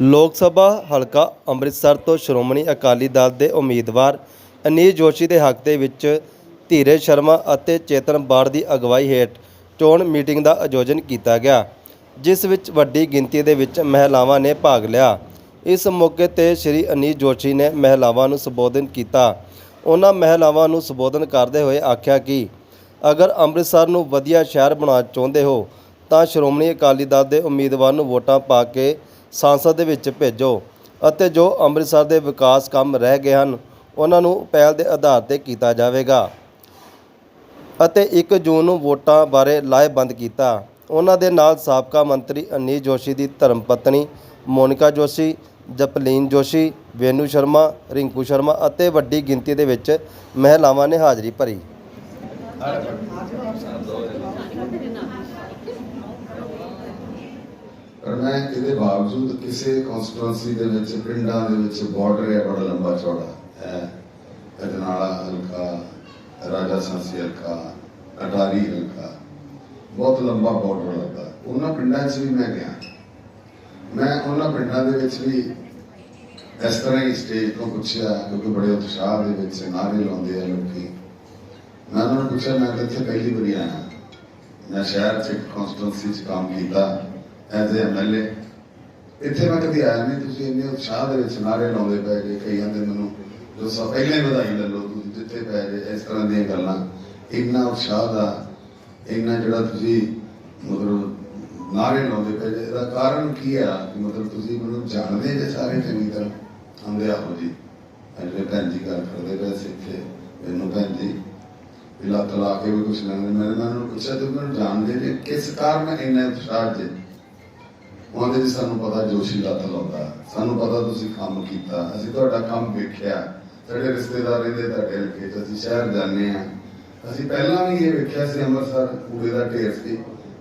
ਲੋਕ ਸਭਾ ਹਲਕਾ ਅੰਮ੍ਰਿਤਸਰ ਤੋਂ ਸ਼੍ਰੋਮਣੀ ਅਕਾਲੀ ਦਲ ਦੇ ਉਮੀਦਵਾਰ ਅਨੀਲ ਜੋਸ਼ੀ ਦੇ ਹੱਕ ਦੇ ਵਿੱਚ ਧੀਰਜ ਸ਼ਰਮਾ ਅਤੇ ਚੇਤਨ ਬਾੜ ਦੀ ਅਗਵਾਈ ਹੇਠ ਚੋਣ ਮੀਟਿੰਗ ਦਾ ਆਯੋਜਨ ਕੀਤਾ ਗਿਆ, ਜਿਸ ਵਿੱਚ ਵੱਡੀ ਗਿਣਤੀ ਦੇ ਵਿੱਚ ਮਹਿਲਾਵਾਂ ਨੇ ਭਾਗ ਲਿਆ। ਇਸ ਮੌਕੇ ਤੇ ਸ਼੍ਰੀ ਅਨੀਲ ਜੋਸ਼ੀ ਨੇ ਮਹਿਲਾਵਾਂ ਨੂੰ ਸੰਬੋਧਨ ਕੀਤਾ। ਉਹਨਾਂ ਮਹਿਲਾਵਾਂ ਨੂੰ ਸੰਬੋਧਨ ਕਰਦੇ ਹੋਏ ਆਖਿਆ ਕਿ, ਅਗਰ ਅੰਮ੍ਰਿਤਸਰ ਨੂੰ ਵਧੀਆ ਸ਼ਹਿਰ ਬਣਾਉਣਾ ਚਾਹੁੰਦੇ ਹੋ, ਤਾਂ ਸ਼੍ਰੋਮਣੀ ਅਕਾਲੀ ਦਲ ਦੇ ਉਮੀਦਵਾਰ ਨੂੰ ਵੋਟਾਂ ਪਾ ਕੇ ਸੰਸਦ ਦੇ ਵਿੱਚ ਭੇਜੋ ਅਤੇ ਜੋ ਅੰਮ੍ਰਿਤਸਰ ਦੇ ਵਿਕਾਸ ਕੰਮ ਰਹਿ ਗਏ ਹਨ, ਉਹਨਾਂ ਨੂੰ ਪਹਿਲ ਦੇ ਆਧਾਰ ਤੇ ਕੀਤਾ ਜਾਵੇਗਾ। ਅਤੇ 1 ਜੂਨ ਨੂੰ ਵੋਟਾਂ ਬਾਰੇ ਲਾਹੇਬੰਦ ਕੀਤਾ। ਉਹਨਾਂ ਦੇ ਨਾਲ ਸਾਬਕਾ ਮੰਤਰੀ ਅਨੀਲ ਜੋਸ਼ੀ ਦੀ ਧਰਮ ਪਤਨੀ ਮੋਨਿਕਾ ਜੋਸ਼ੀ, ਜਪਲੀਨ ਜੋਸ਼ੀ, ਵੇਨੂ ਸ਼ਰਮਾ, ਰਿੰਕੂ ਸ਼ਰਮਾ ਅਤੇ ਵੱਡੀ ਗਿਣਤੀ ਦੇ ਵਿੱਚ ਮਹਿਲਾਵਾਂ ਨੇ ਹਾਜ਼ਰੀ ਭਰੀ। ਪਰ ਮੈਂ ਇਹਦੇ ਬਾਵਜੂਦ ਕਿਸੇ ਕਨਸਟੀਟੂਐਂਸੀ ਦੇ ਵਿੱਚ, ਪਿੰਡਾਂ ਦੇ ਵਿੱਚ ਬਾਰਡਰ ਹੈ, ਬੜਾ ਲੰਬਾ ਚੌੜਾ ਹੈ। ਅਜਨਾਲਾ ਹਲਕਾ, ਰਾਜਾ ਸਾਂਸੀ ਹਲਕਾ, ਅਟਾਰੀ ਹਲਕਾ, ਬਹੁਤ ਲੰਬਾ ਬਾਰਡਰ ਲੱਗਦਾ। ਉਹਨਾਂ ਪਿੰਡਾਂ 'ਚ ਵੀ ਮੈਂ ਗਿਆ। ਮੈਂ ਉਹਨਾਂ ਪਿੰਡਾਂ ਦੇ ਵਿੱਚ ਵੀ ਇਸ ਤਰ੍ਹਾਂ ਹੀ ਸਟੇਜ ਤੋਂ ਪੁੱਛਿਆ, ਕਿਉਂਕਿ ਬੜੇ ਉਤਸ਼ਾਹ ਦੇ ਵਿੱਚ ਨਾਰੇ ਲਾਉਂਦੇ ਆ ਲੋਕੀ। ਮੈਂ ਉਹਨਾਂ ਨੂੰ ਪੁੱਛਿਆ, ਮੈਂ ਕਿੱਥੇ ਪਹਿਲੀ ਵਾਰੀ ਆਇਆ। ਮੈਂ ਸ਼ਹਿਰ 'ਚ ਇੱਕ ਕਨਸਟੀਟੂਐਂਸੀ 'ਚ ਕੰਮ ਕੀਤਾ। ਐਜ਼ ਅ ਐਮਐਲਏ ਇੱਥੇ ਮੈਂ ਕਦੀ ਆਇਆ ਨਹੀਂ, ਤੁਸੀਂ ਇੰਨੇ ਉਤਸ਼ਾਹ ਦੇ ਵਿੱਚ ਨਾਰੇ ਲਾਉਂਦੇ ਪਏ ਜੇ, ਕਈਆਂ ਦੇ ਮੈਨੂੰ ਜੋ ਸਭ ਪਹਿਲਾਂ ਹੀ ਵਧਾਈ ਲੈ ਲਓ, ਤੁਸੀਂ ਜਿੱਥੇ ਪਏ ਜੇ, ਇਸ ਤਰ੍ਹਾਂ ਦੀਆਂ ਗੱਲਾਂ। ਇੰਨਾ ਉਤਸ਼ਾਹ ਦਾ, ਇੰਨਾ ਜਿਹੜਾ ਤੁਸੀਂ ਮਤਲਬ ਨਾਰੇ ਲਾਉਂਦੇ ਪਏ ਜੇ, ਇਹਦਾ ਕਾਰਨ ਕੀ ਆ? ਕਿ ਮਤਲਬ ਤੁਸੀਂ ਮੈਨੂੰ ਜਾਣਦੇ ਜੇ ਸਾਰੇ ਚੰਗੀ ਤਰ੍ਹਾਂ? ਆਉਂਦੇ ਆਹੋ ਜੀ। ਇਹ ਜਿਹੜੇ ਭੈਣ ਜੀ ਗੱਲ ਕਰਦੇ ਪਏ ਸੀ ਇੱਥੇ। ਮੈਨੂੰ ਭੈਣ ਜੀ ਵੀ ਲੱਤ ਲਾ ਕੇ ਵੀ ਕੁਛ ਲੈਂਦੇ ਮੈਂ ਉਹਨਾਂ ਨੂੰ ਪੁੱਛਿਆ ਤੁਸੀਂ ਮੈਨੂੰ ਜਾਣਦੇ ਜੇ? ਕਿਸ ਕਾਰਨ ਇੰਨਾ ਉਤਸ਼ਾਹ ਜੇ? ਉਹਦੇ ਜੀ ਸਾਨੂੰ ਪਤਾ ਜੋਸ਼ੀ ਲੱਤ ਲਾਉਂਦਾ। ਸਾਨੂੰ ਪਤਾ ਤੁਸੀਂ ਕੰਮ ਕੀਤਾ। ਅਸੀਂ ਤੁਹਾਡਾ ਕੰਮ ਵੇਖਿਆ। ਸਾਡੇ ਰਿਸ਼ਤੇਦਾਰ ਰਹਿੰਦੇ ਤੁਹਾਡੇ ਹਲਕੇ ਅਸੀਂ ਸ਼ਹਿਰ ਜਾਂਦੇ ਆ ਅਸੀਂ ਪਹਿਲਾਂ ਵੀ ਇਹ ਵੇਖਿਆ ਸੀ ਅੰਮ੍ਰਿਤਸਰ ਕੂੜੇ ਦਾ ਢੇਰ ਸੀ।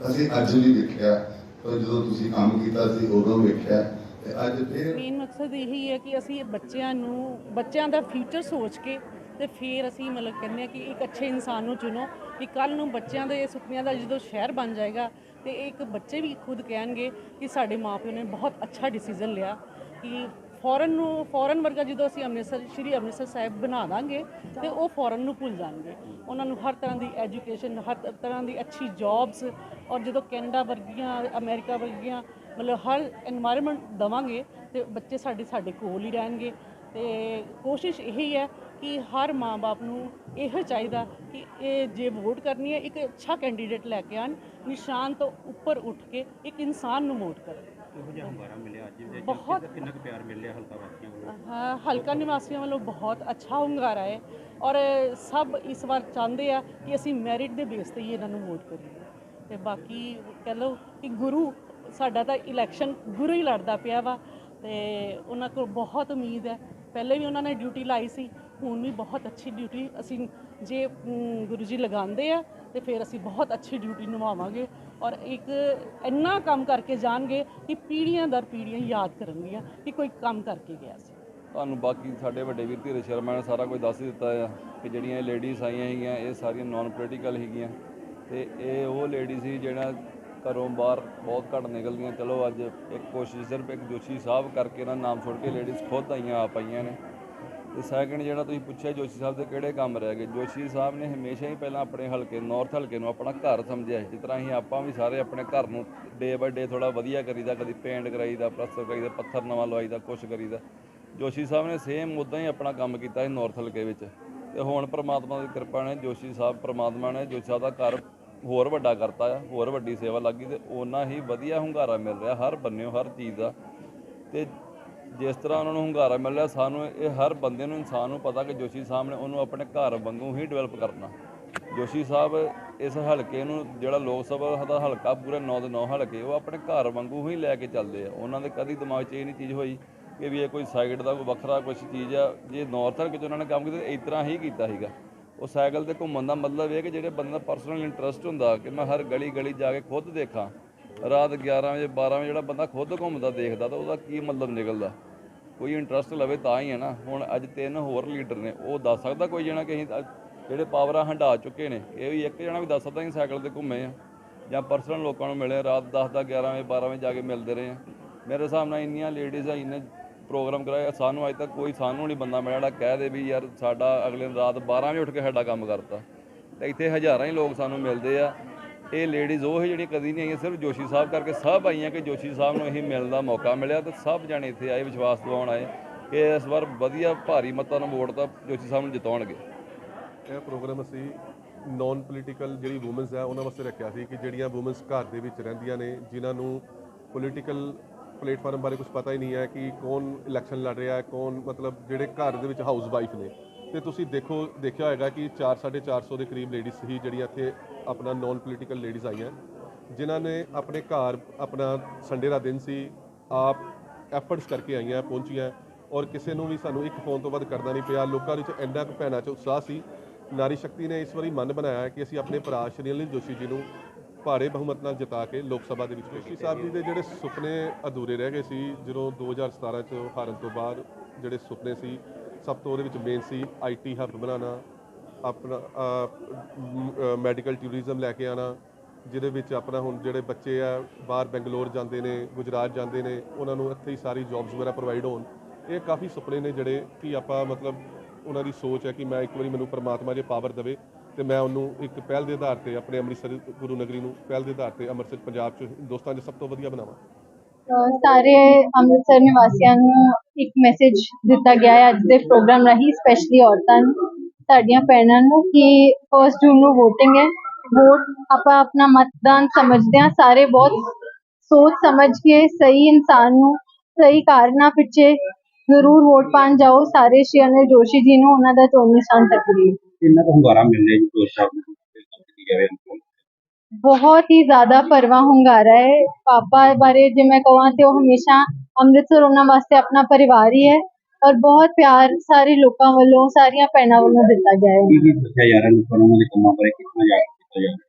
ਅਸੀਂ ਅੱਜ ਵੀ ਵੇਖਿਆ। ਪਰ ਜਦੋਂ ਤੁਸੀਂ ਕੰਮ ਕੀਤਾ ਸੀ ਉਦੋਂ ਵੇਖਿਆ। ਤੇ ਅੱਜ ਫੇਰ ਮੇਨ ਮਕਸਦ ਇਹੀ ਹੈ ਕਿ ਅਸੀਂ ਬੱਚਿਆਂ ਨੂੰ, ਬੱਚਿਆਂ ਦਾ ਫਿਊਚਰ ਸੋਚ ਕੇ ਤੇ ਫਿਰ ਅਸੀਂ ਮਤਲਬ ਕਹਿੰਦੇ ਆ ਕਿ ਇੱਕ ਅੱਛੇ ਇਨਸਾਨ ਨੂੰ ਚੁਣੋ ਕਿ ਕੱਲ ਨੂੰ ਬੱਚਿਆਂ ਦੇ ਸੁਪਨਿਆਂ ਦਾ ਜਦੋਂ ਸ਼ਹਿਰ ਬਣ ਜਾਏਗਾ ਤੇ ਇੱਕ ਬੱਚੇ ਵੀ ਖੁਦ ਕਹਿਣਗੇ ਕਿ ਸਾਡੇ ਮਾਪਿਓ ਨੇ ਬਹੁਤ ਅੱਛਾ ਡਿਸੀਜਨ ਲਿਆ ਕਿ ਫੌਰਨ ਨੂੰ ਫੌਰਨ ਵਰਗਾ ਜਦੋਂ ਅਸੀਂ ਅੰਮ੍ਰਿਤਸਰ, ਸ਼੍ਰੀ ਅੰਮ੍ਰਿਤਸਰ ਸਾਹਿਬ ਬਣਾ ਦਾਂਗੇ ਤੇ ਉਹ ਫੌਰਨ ਨੂੰ ਭੁੱਲ ਜਾਣਗੇ। ਉਹਨਾਂ ਨੂੰ ਹਰ ਤਰ੍ਹਾਂ ਦੀ ਐਜੂਕੇਸ਼ਨ ਹਰ ਤਰ੍ਹਾਂ ਦੀ ਅੱਛੀ ਜੌਬਸ ਔਰ ਜਦੋਂ ਕੈਨੇਡਾ ਵਰਗੀਆਂ, ਅਮਰੀਕਾ ਵਰਗੀਆਂ ਮਤਲਬ ਹਰ এনवायरमेंट ਦਵਾਂਗੇ ਤੇ ਬੱਚੇ ਸਾਡੇ ਸਾਡੇ ਕੋਲ ਹੀ ਰਹਿਣਗੇ। ਤੇ ਕੋਸ਼ਿਸ਼ ਇਹੀ ਹੈ ਕਿ ਹਰ ਮਾਂ-ਬਾਪ ਨੂੰ ਇਹੋ ਚਾਹੀਦਾ ਕਿ ਇਹ ਜੇ ਵੋਟ ਕਰਨੀ ਹੈ ਇੱਕ ਅੱਛਾ ਕੈਂਡੀਡੇਟ ਲੈ ਕੇ ਆਣ ਨਿਸ਼ਾਨ ਤੋਂ ਉੱਪਰ ਉੱਠ ਕੇ ਇੱਕ ਇਨਸਾਨ ਨੂੰ ਵੋਟ ਕਰਨ। ਇਹੋ ਜਿਹਾ ਹੰਗਾਰਾ ਮਿਲਿਆ ਅੱਜ? ਦੇ ਬਹੁਤ- ਕਿੰਨਾ ਕੁ ਪਿਆਰ ਮਿਲ ਰਿਹਾ ਹਲਕਾ ਵਾਸੀਆਂ ਵੱਲੋਂ? ਹਾਂ ਹਲਕਾ ਨਿਵਾਸੀਆਂ ਵੱਲੋਂ ਬਹੁਤ ਅੱਛਾ ਹੁੰਗਾਰਾ ਹੈ ਔਰ ਸਭ ਇਸ ਵਾਰ ਚਾਹੁੰਦੇ ਆ ਕਿ ਅਸੀਂ ਮੈਰਿਟ ਦੇ ਬੇਸ ਤੇ ਹੀ ਇਹਨਾਂ ਨੂੰ ਵੋਟ ਕਰੀਏ। ਤੇ ਬਾਕੀ ਕਹ ਲਓ ਕਿ ਗੁਰੂ ਸਾਡਾ ਤਾਂ ਇਲੈਕਸ਼ਨ ਗੁਰੂ ਹੀ ਲੜਦਾ ਪਿਆ ਵਾ ਤੇ ਉਹਨਾਂ ਕੋਲ ਬਹੁਤ ਉਮੀਦ ਹੈ ਪਹਿਲੇ ਵੀ ਉਹਨਾਂ ਨੇ ਡਿਊਟੀ ਲਾਈ ਸੀ, ਹੁਣ ਵੀ ਬਹੁਤ ਅੱਛੀ ਡਿਊਟੀ ਅਸੀਂ ਜੇ ਗੁਰੂ ਜੀ ਲਗਾਉਂਦੇ ਆ, ਤੇ ਫਿਰ ਅਸੀਂ ਬਹੁਤ ਅੱਛੀ ਡਿਊਟੀ ਨਿਭਾਵਾਂਗੇ ਔਰ ਇੱਕ ਇੰਨਾ ਕੰਮ ਕਰਕੇ ਜਾਣਗੇ ਕਿ ਪੀੜ੍ਹੀਆਂ ਦਰ ਪੀੜ੍ਹੀਆਂ ਯਾਦ ਕਰਨਗੀਆਂ ਕਿ ਕੋਈ ਕੰਮ ਕਰਕੇ ਗਿਆ ਸੀ। ਤੁਹਾਨੂੰ ਬਾਕੀ ਸਾਡੇ ਵੱਡੇ ਵੀਰ ਧੀਰੇ ਸ਼ਰਮਾ ਨੇ ਸਾਰਾ ਕੁਝ ਦੱਸ ਦਿੱਤਾ ਆ ਕਿ ਜਿਹੜੀਆਂ ਇਹ ਲੇਡੀਜ਼ ਆਈਆਂ ਹੈਗੀਆਂ, ਇਹ ਸਾਰੀਆਂ ਨਾਨ ਪੋਲੀਟੀਕਲ ਹੈਗੀਆਂ ਤੇ ਇਹ ਉਹ ਲੇਡੀ ਸੀ ਜਿਹੜਾ ਘਰੋਂ ਬਾਹਰ ਬਹੁਤ ਘੱਟ ਨਿਕਲਦੀਆਂ। ਚਲੋ ਅੱਜ ਇੱਕ ਕੋਸ਼ਿਸ਼ ਸਿਰਫ ਇੱਕ ਜੋਸ਼ੀ ਸਾਹਿਬ ਕਰਕੇ ਨਾ ਨਾਮ ਛੋੜ ਕੇ ਲੇਡੀਜ਼ ਖੁਦ ਆਈਆਂ ਆ ਆਈਆਂ ਨੇ। ਤੇ ਸੈਕਿੰਡ ਜਿਹੜਾ ਤੁਸੀਂ ਪੁੱਛਿਆ ਜੋਸ਼ੀ ਸਾਹਿਬ ਦੇ ਕਿਹੜੇ ਕੰਮ ਰਹਿ ਗਏ? ਜੋਸ਼ੀ ਸਾਹਿਬ ਨੇ ਹਮੇਸ਼ਾ ਹੀ ਪਹਿਲਾਂ ਆਪਣੇ ਹਲਕੇ ਨਾਰਥ ਹਲਕੇ ਨੂੰ ਆਪਣਾ ਘਰ ਸਮਝਿਆ ਜਿਸ ਤਰ੍ਹਾਂ ਹੀ ਆਪਾਂ ਵੀ ਸਾਰੇ ਆਪਣੇ ਘਰ ਨੂੰ ਡੇ ਬਾਏ ਡੇ ਥੋੜਾ ਵਧੀਆ ਕਰੀਦਾ, ਕਦੀ ਪੇਂਟ ਕਰਾਈਦਾ ਪਲਸਟਰ ਕਰੀਦਾ ਪੱਥਰ ਨਵਾਂ ਲਵਾਈਦਾ, ਕੁਛ ਕਰੀਦਾ। ਜੋਸ਼ੀ ਸਾਹਿਬ ਨੇ ਸੇਮ ਉਦਾਂ ਹੀ ਆਪਣਾ ਕੰਮ ਕੀਤਾ ਸੀ ਨਾਰਥ ਹਲਕੇ ਵਿੱਚ। ਤੇ ਹੁਣ ਪ੍ਰਮਾਤਮਾ ਦੀ ਕਿਰਪਾ ਨੇ ਜੋਸ਼ੀ ਸਾਹਿਬ ਪ੍ਰਮਾਤਮਾ ਨੇ ਜੋਸ਼ੀ ਸਾਹਿਬ ਦਾ ਘਰ ਹੋਰ ਵੱਡਾ ਕਰਤਾ ਆ ਹੋਰ ਵੱਡੀ ਸੇਵਾ ਲੱਗੀ ਤੇ ਉਹਨਾਂ ਹੀ ਵਧੀਆ ਹੁੰਗਾਰਾ ਮਿਲ ਰਿਹਾ ਹਰ ਬੰਨਿਓ, ਹਰ ਚੀਜ਼ ਦਾ। ਤੇ ਜਿਸ ਤਰ੍ਹਾਂ ਉਹਨਾਂ ਨੂੰ ਹੁੰਗਾਰਾ ਮਿਲ ਰਿਹਾ, ਸਾਨੂੰ ਇਹ ਹਰ ਬੰਦੇ ਨੂੰ, ਇਨਸਾਨ ਨੂੰ ਪਤਾ ਕਿ ਜੋਸ਼ੀ ਸਾਹਿਬ ਨੇ ਉਹਨੂੰ ਆਪਣੇ ਘਰ ਵਾਂਗੂ ਹੀ ਡਿਵੈਲਪ ਕਰਨਾ। ਜੋਸ਼ੀ ਸਾਹਿਬ ਇਸ ਹਲਕੇ ਨੂੰ, ਜਿਹੜਾ ਲੋਕ ਸਭਾ ਦਾ ਹਲਕਾ ਪੂਰੇ 9 ਦੇ 9 ਹਲਕੇ, ਉਹ ਆਪਣੇ ਘਰ ਵਾਂਗੂ ਹੀ ਲੈ ਕੇ ਚੱਲਦੇ ਆ। ਉਹਨਾਂ ਦੇ ਕਦੀ ਦਿਮਾਗ 'ਚ ਇਹ ਨਹੀਂ ਚੀਜ਼ ਹੋਈ ਕਿ ਵੀ ਇਹ ਕੋਈ ਸਾਈਡ ਦਾ ਕੋਈ ਵੱਖਰਾ ਕੁਝ ਚੀਜ਼ ਆ। ਜੇ ਨਾਰਥ ਹਲਕੇ 'ਚ ਉਹਨਾਂ ਨੇ ਕੰਮ ਕੀਤਾ ਇਸ ਤਰ੍ਹਾਂ ਹੀ ਕੀਤਾ ਸੀਗਾ। ਉਹ ਸਾਈਕਲ ਤੇ ਘੁੰਮਣ ਦਾ ਮਤਲਬ ਇਹ ਕਿ ਜਿਹੜੇ ਬੰਦੇ ਦਾ ਪਰਸਨਲ ਇੰਟਰਸਟ ਹੁੰਦਾ ਕਿ ਮੈਂ ਹਰ ਗਲੀ ਗਲੀ ਜਾ ਕੇ ਖੁਦ ਦੇਖਾਂ, ਰਾਤ 11 ਵਜੇ 12 ਵਜੇ ਜਿਹੜਾ ਬੰਦਾ ਖੁਦ ਘੁੰਮਦਾ ਦੇਖਦਾ ਤਾਂ ਉਹਦਾ ਕੀ ਮਤਲਬ ਨਿਕਲਦਾ? ਕੋਈ ਇੰਟਰਸਟ ਲਵੇ ਤਾਂ ਹੀ ਹੈ ਨਾ। ਹੁਣ ਅੱਜ ਤਿੰਨ ਹੋਰ ਲੀਡਰ ਨੇ, ਉਹ ਦੱਸ ਸਕਦਾ ਕੋਈ ਜਣਾ ਕਿ ਅਸੀਂ ਜਿਹੜੇ ਪਾਵਰਾਂ ਹੰਡਾ ਚੁੱਕੇ ਨੇ, ਇਹ ਵੀ ਇੱਕ ਜਣਾ ਵੀ ਦੱਸ ਸਕਦਾ ਕਿ ਸਾਈਕਲ ਤੇ ਘੁੰਮੇ ਆ। ਜਾਂ ਪਰਸਨਲ ਲੋਕਾਂ ਨੂੰ ਮਿਲੇ, ਰਾਤ 10 ਦਾ 11 ਵਜੇ 12 ਵਜੇ ਜਾ ਕੇ ਮਿਲਦੇ ਰਹੇ ਆ। ਮੇਰੇ ਹਿਸਾਬ ਨਾਲ ਇੰਨੀਆਂ ਲੇਡੀਜ਼ ਆ, ਇੰਨੇ ਪ੍ਰੋਗਰਾਮ ਕਰਾਇਆ, ਸਾਨੂੰ ਅੱਜ ਤੱਕ ਕੋਈ ਸਾਨੂੰ ਨਹੀਂ ਬੰਦਾ ਮਿਲਿਆ ਜਿਹੜਾ ਕਹਿ ਦੇ ਵੀ ਯਾਰ ਸਾਡਾ ਅਗਲੇ ਦਿਨ ਰਾਤ 12 ਵਜੇ ਉੱਠ ਕੇ ਸਾਡਾ ਕੰਮ ਕਰਤਾ। ਤੇ ਇੱਥੇ ਹਜ਼ਾਰਾਂ ਹੀ ਲੋਕ ਸਾਨੂੰ ਮਿਲਦੇ ਆ। ਇਹ ਲੇਡੀਜ਼ ਉਹ ਹੈ ਜਿਹੜੀਆਂ ਕਦੀ ਨਹੀਂ ਆਈਆਂ, ਸਿਰਫ ਜੋਸ਼ੀ ਸਾਹਿਬ ਕਰਕੇ ਸਭ ਆਈਆਂ ਕਿ ਜੋਸ਼ੀ ਸਾਹਿਬ ਨੂੰ ਇਹ ਮਿਲਣ ਦਾ ਮੌਕਾ ਮਿਲਿਆ ਤੇ ਸਭ ਜਾਣੇ ਇੱਥੇ ਆਏ, ਵਿਸ਼ਵਾਸ ਦਿਵਾਉਣ ਆਏ ਕਿ ਇਸ ਵਾਰ ਵਧੀਆ ਭਾਰੀ ਮਤਾਂ ਨਾਲ ਵੋਟ ਤਾਂ ਜੋਸ਼ੀ ਸਾਹਿਬ ਨੂੰ ਜਿਤਾਉਣਗੇ। ਇਹ ਪ੍ਰੋਗਰਾਮ ਅਸੀਂ ਨਾਨ ਪੋਲੀਟੀਕਲ ਜਿਹੜੀ ਔਮਨਸ ਹੈ, ਉਹਨਾਂ ਵਾਸਤੇ ਰੱਖਿਆ ਸੀ ਕਿ ਜਿਹੜੀਆਂ ਔਮਨਸ ਘਰ ਦੇ ਵਿੱਚ ਰਹਿੰਦੀਆਂ ਨੇ, ਜਿਨ੍ਹਾਂ ਨੂੰ ਪੋਲੀਟੀਕਲ ਪਲੇਟਫਾਰਮ ਬਾਰੇ ਕੁਝ ਪਤਾ ਹੀ ਨਹੀਂ ਹੈ ਕਿ ਕੌਣ ਇਲੈਕਸ਼ਨ ਲੜ ਰਿਹਾ ਹੈ, ਕੌਣ ਮਤਲਬ ਜਿਹੜੇ ਘਰ ਦੇ ਵਿੱਚ ਹਾਊਸ ਵਾਈਫ ਨੇ। ਤੇ ਤੁਸੀਂ ਦੇਖੋ, ਦੇਖਿਆ ਹੋਏਗਾ ਕਿ 4 450 ਦੇ ਕਰੀਬ ਲੇਡੀਜ਼ ਸੀ ਜਿਹੜੀਆਂ ਇੱਥੇ ਆਪਣਾ ਨਾਨ ਪੋਲੀਟੀਕਲ ਲੇਡੀਜ਼ ਆਈਆਂ। ਜਿਨ੍ਹਾਂ ਨੇ ਆਪਣੇ ਘਰ, ਆਪਣਾ ਸੰਡੇ ਦਾ ਦਿਨ ਸੀ, ਆਪ ਐਫਰਟਸ ਕਰਕੇ ਆਈਆਂ, ਪਹੁੰਚੀਆਂ। ਔਰ ਕਿਸੇ ਨੂੰ ਵੀ ਸਾਨੂੰ ਇੱਕ ਫੋਨ ਤੋਂ ਵੱਧ ਕਰਨਾ ਨਹੀਂ ਪਿਆ। ਲੋਕਾਂ ਵਿੱਚ ਇੰਨਾ ਕੁ ਭੈਣਾਂ 'ਚ ਉਤਸ਼ਾਹ ਸੀ। ਨਾਰੀ ਸ਼ਕਤੀ ਨੇ ਇਸ ਵਾਰੀ ਮਨ ਬਣਾਇਆ ਕਿ ਅਸੀਂ ਆਪਣੇ ਭਰਾ ਸ਼੍ਰੀ ਅਨਿਲ ਜੋਸ਼ੀ ਜੀ ਨੂੰ ਭਾਰੇ ਬਹੁਮਤ ਨਾਲ ਜਿਤਾ ਕੇ ਲੋਕ ਸਭਾ ਦੇ ਵਿੱਚ ਜੋਸ਼ੀ ਸਾਹਿਬ ਜੀ ਦੇ ਜਿਹੜੇ ਸੁਪਨੇ ਅਧੂਰੇ ਰਹਿ ਗਏ ਸੀ, ਜਦੋਂ 2017 ਚ ਹਾਰਨ ਤੋਂ ਬਾਅਦ ਜਿਹੜੇ ਸੁਪਨੇ ਸੀ, ਸਭ ਤੋਂ ਉਹਦੇ ਵਿੱਚ ਮੇਨ ਸੀ ਆਈਟੀ ਹੱਬ ਬਣਾਉਣਾ, ਆਪਣਾ ਮੈਡੀਕਲ ਟੂਰਿਜ਼ਮ ਲੈ ਕੇ ਆਣਾ ਜਿਹਦੇ ਵਿੱਚ ਆਪਣਾ ਹੁਣ ਜਿਹੜੇ ਬੱਚੇ ਆ, ਬਾਹਰ ਬੈਂਗਲੌਰ ਜਾਂਦੇ ਨੇ, ਗੁਜਰਾਤ ਜਾਂਦੇ ਨੇ, ਉਹਨਾਂ ਨੂੰ ਇੱਥੇ ਹੀ ਸਾਰੀ ਜੌਬਸ ਵਗੈਰਾ ਪ੍ਰੋਵਾਈਡ ਹੋਣ। ਇਹ ਕਾਫੀ ਸੁਪਨੇ ਨੇ ਜਿਹੜੇ ਕਿ ਆਪਾਂ ਮਤਲਬ ਉਹਨਾਂ ਦੀ ਸੋਚ ਹੈ ਕਿ ਮੈਂ ਇੱਕ ਵਾਰੀ ਮੈਨੂੰ ਪਰਮਾਤਮਾ ਜੇ ਪਾਵਰ ਦੇਵੇ। ਤੇ ਮੈਂ ਉਹਨੂੰ ਇੱਕ ਪਹਿਲ ਦੇ ਆਧਾਰ ਤੇ ਆਪਣੇ ਅੰਮ੍ਰਿਤਸਰ ਗੁਰੂ ਨਗਰੀ ਨੂੰ ਪਹਿਲ ਦੇ ਆਧਾਰ ਤੇ ਅੰਮ੍ਰਿਤਸਰ ਪੰਜਾਬ ਚ ਹਿੰਦੁਸਤਾਨ 'ਚ ਸਭ ਤੋਂ ਵਧੀਆ ਬਣਾਵਾਂ। ਸਾਰੇ ਅੰਮ੍ਰਿਤਸਰ ਨਿਵਾਸੀਆਂ ਨੂੰ ਇੱਕ ਮੈਸੇਜ ਦਿੱਤਾ ਗਿਆ ਹੈ ਅੱਜ ਦੇ ਪ੍ਰੋਗਰਾਮ ਰਾਹੀਂ ਸਪੈਸ਼ਲੀ ਔਰਤਾਂ ਨੂੰ ਸਾਡੀਆਂ ਭੈਣਾਂ ਨੂੰ ਕਿ ਫਸਟ ਜੂਨ ਨੂੰ VOTING ਹੈ। ਵੋਟ ਆਪਾਂ ਆਪਣਾ ਮਤਦਾਨ ਸਮਝਦੇ ਹਾਂ, ਸਾਰੇ ਬਹੁਤ ਸੋਚ ਸਮਝ ਕੇ ਸਹੀ ਇਨਸਾਨ ਨੂੰ ਸਹੀ ਕਾਰਨਾਂ ਪਿੱਛੇ ਜ਼ਰੂਰ ਵੋਟ ਪਾਉਣ ਜਾਓ। ਸਾਰੇ ਸ਼੍ਰੀ ਅਨਿਲ ਜੋਸ਼ੀ ਜੀ ਨੂੰ, ਉਹਨਾਂ ਦਾ ਚੋਣ ਨਿਸ਼ਾਨ ਤੱਕਰੀ ਕਿੰਨਾ ਕੁ ਹੁੰਗਾਰਾ ਮਿਲ ਰਿਹਾ ਜੀ ਦੋਸ਼ ਸਾਹਿਬ ਨੂੰ? ਕੀਤੀ ਬਹੁਤ ਹੀ ਜ਼ਿਆਦਾ ਪਰਵਾ ਹੁੰਗਾਰਾ ਹੈ। ਪਾਪਾ ਬਾਰੇ ਜੇ ਮੈਂ ਕਹਾਂ ਤੇ ਉਹ ਹਮੇਸ਼ਾ ਅੰਮ੍ਰਿਤਸਰ ਉਹਨਾਂ ਵਾਸਤੇ ਆਪਣਾ ਪਰਿਵਾਰ ਹੀ ਹੈ ਔਰ ਬਹੁਤ ਪਿਆਰ ਸਾਰੇ ਲੋਕਾਂ ਵੱਲੋਂ ਸਾਰੀਆਂ ਭੈਣਾਂ ਵੱਲੋਂ ਦਿੱਤਾ ਗਿਆ ਹੈ। ਕੀ ਕੀ ਦੱਸਿਆ ਜਾ ਰਿਹਾ ਲੋਕਾਂ ਨੂੰ ਉਹਨਾਂ ਦੇ ਕੰਮਾਂ ਬਾਰੇ ਕਿੰਨਾ ਜਾ ਕੀਤਾ ਜਾ ਰਿਹਾ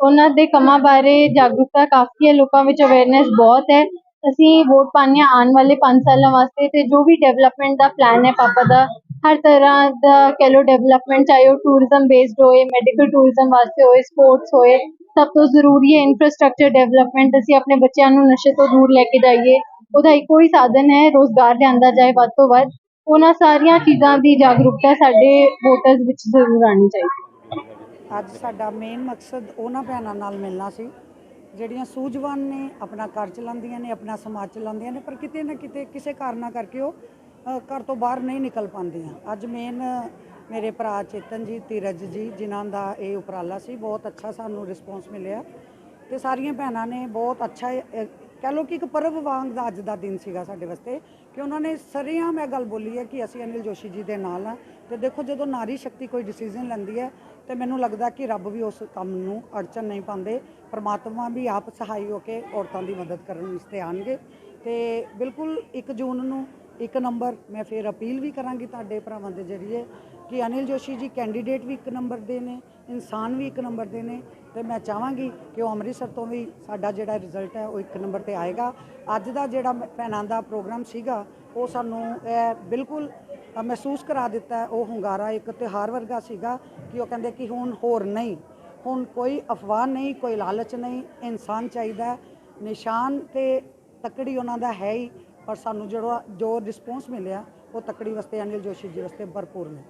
ਉਹਨਾਂ ਦੇ ਕੰਮਾਂ ਬਾਰੇ ਜਾਗਰੂਕਤਾ ਕਾਫੀ ਹੈ। ਲੋਕਾਂ ਵਿੱਚ ਅਵੇਅਰਨੈਸ ਬਹੁਤ ਹੈ। ਅਸੀਂ ਵੋਟ ਹਾਂ ਆਉਣ ਵਾਲੇ 5 ਸਾਲਾਂ ਵਾਸਤੇ ਤੇ ਜੋ ਵੀ ਡਿਵੈਲਪਮੈਂਟ ਦਾ ਪਲਾਨ ਹੈ ਪਾਪਾ ਦਾ ਹਰ ਤਰ੍ਹਾਂ ਦਾ ਕਹਿ ਲਓ ਡਿਵੈਲਪਮੈਂਟ ਚਾਹੇ ਉਹ ਟੂਰਿਜ਼ਮ ਬੇਸਡ ਹੋਏ ਮੈਡੀਕਲ ਟੂਰਿਜ਼ਮ ਵਾਸਤੇ ਹੋਏ ਸਪੋਰਟਸ ਹੋਏ, ਸਭ ਤੋਂ ਜ਼ਰੂਰੀ ਹੈ ਇਨਫਰਾਸਟ੍ਰਕਚਰ ਡਿਵੈਲਪਮੈਂਟ ਅਸੀਂ ਆਪਣੇ ਬੱਚਿਆਂ ਨੂੰ ਨਸ਼ੇ ਤੋਂ ਦੂਰ ਲੈ ਕੇ ਜਾਈਏ। ਉਹਦਾ ਇੱਕੋ ਹੀ ਸਾਧਨ ਹੈ ਰੋਜ਼ਗਾਰ ਲਿਆਂਦਾ ਜਾਏ ਵੱਧ ਤੋਂ ਵੱਧ। ਉਹਨਾਂ ਸਾਰੀਆਂ ਚੀਜ਼ਾਂ ਦੀ ਜਾਗਰੂਕਤਾ ਸਾਡੇ ਵੋਟਰਸ ਵਿੱਚ ਜ਼ਰੂਰ ਆਉਣੀ ਚਾਹੀਦੀ ਅੱਜ ਸਾਡਾ ਮੇਨ ਮਕਸਦ ਉਹਨਾਂ ਭੈਣਾਂ ਨਾਲ ਮਿਲਣਾ ਸੀ, ਜਿਹੜੀਆਂ ਸੂਝਵਾਨ ਨੇ, ਆਪਣਾ ਘਰ ਚਲਾਉਂਦੀਆਂ ਨੇ, ਆਪਣਾ ਸਮਾਜ ਚਲਾਉਂਦੀਆਂ ਨੇ, ਪਰ ਕਿਤੇ ਨਾ ਕਿਤੇ ਕਿਸੇ ਕਾਰਨਾਂ ਕਰਕੇ ਉਹ ਘਰ ਤੋਂ ਬਾਹਰ ਨਹੀਂ ਨਿਕਲ ਪਾਉਂਦੀਆਂ। ਅੱਜ ਮੇਨ ਮੇਰੇ ਭਰਾ ਚੇਤਨ ਜੀ ਧੀਰਜ ਜੀ ਜਿਨ੍ਹਾਂ ਦਾ ਇਹ ਉਪਰਾਲਾ ਸੀ ਬਹੁਤ ਅੱਛਾ ਸਾਨੂੰ ਰਿਸਪੌਂਸ ਮਿਲਿਆ। ਤੇ ਸਾਰੀਆਂ ਭੈਣਾਂ ਨੇ ਬਹੁਤ ਅੱਛਾ ਇਹ, ਅ, ਕਹਿ ਲਓ ਕਿ ਇੱਕ ਪਰਵ ਵਾਂਗ ਦਾ ਅੱਜ ਦਾ ਦਿਨ ਸੀਗਾ ਸਾਡੇ ਵਾਸਤੇ ਕਿ ਉਹਨਾਂ ਨੇ ਸਰਿਆਂ ਮੈਂ ਗੱਲ ਬੋਲੀ ਹੈ ਕਿ ਅਸੀਂ ਅਨਿਲ ਜੋਸ਼ੀ ਜੀ ਦੇ ਨਾਲ ਆ ਤੇ ਦੇਖੋ ਜਦੋਂ ਨਾਰੀ ਸ਼ਕਤੀ ਕੋਈ ਡਿਸੀਜਨ ਲੈਂਦੀ ਹੈ ਤੇ ਮੈਨੂੰ ਲੱਗਦਾ ਕਿ ਰੱਬ ਵੀ ਉਸ ਕੰਮ ਨੂੰ ਅੜਚਨ ਨਹੀਂ ਪਾਉਂਦੇ ਪਰਮਾਤਮਾ ਵੀ ਆਪ ਸਹਾਈ ਹੋ ਕੇ ਔਰਤਾਂ ਦੀ ਮਦਦ ਕਰਨ ਵਾਸਤੇ ਆਣਗੇ ਤੇ ਬਿਲਕੁਲ 1 ਜੂਨ ਨੂੰ ਇੱਕ ਨੰਬਰ, ਮੈਂ ਫਿਰ ਅਪੀਲ ਵੀ ਕਰਾਂਗੀ ਤੁਹਾਡੇ ਭਰਾਵਾਂ ਦੇ ਜਰੀਏ ਕਿ ਅਨਿਲ ਜੋਸ਼ੀ ਜੀ ਕੈਂਡੀਡੇਟ ਵੀ ਇੱਕ ਨੰਬਰ ਦੇ ਨੇ, ਇਨਸਾਨ ਵੀ ਇੱਕ ਨੰਬਰ ਦੇ ਨੇ ਤੇ ਮੈਂ ਚਾਹਾਂਗੀ ਕਿ ਉਹ ਅੰਮ੍ਰਿਤਸਰ ਤੋਂ ਵੀ ਸਾਡਾ ਜਿਹੜਾ ਰਿਜ਼ਲਟ ਹੈ ਉਹ ਇੱਕ ਨੰਬਰ ਤੇ ਆਏਗਾ। ਅੱਜ ਦਾ ਜਿਹੜਾ ਮ- ਭੈਣਾਂ ਦਾ ਪ੍ਰੋਗਰਾਮ ਸੀਗਾ, ਉਹ ਸਾਨੂੰ ਇਹ ਬਿਲਕੁਲ ਮਹਿਸੂਸ ਕਰਾ ਦਿੱਤਾ ਉਹ ਹੁੰਗਾਰਾ ਇੱਕ ਤਿਉਹਾਰ ਵਰਗਾ ਸੀਗਾ ਕਿ ਉਹ ਕਹਿੰਦੇ ਕਿ ਹੁਣ ਹੋਰ ਨਹੀਂ, ਹੁਣ ਕੋਈ ਅਫਵਾਹ ਨਹੀਂ, ਕੋਈ ਲਾਲਚ ਨਹੀਂ, ਇਨਸਾਨ ਚਾਹੀਦਾ ਨਿਸ਼ਾਨ ਤੇ ਤਕੜੀ ਉਹਨਾਂ ਦਾ ਹੈ ਹੀ। ਪਰ ਸਾਨੂੰ ਜਿਹੜਾ ਜੋ ਰਿਸਪੌਂਸ ਮਿਲਿਆ, ਉਹ ਤਕੜੀ ਵਾਸਤੇ ਅਨਿਲ ਜੋਸ਼ੀ ਜੀ ਵਾਸਤੇ ਭਰਪੂਰ ਨੇ।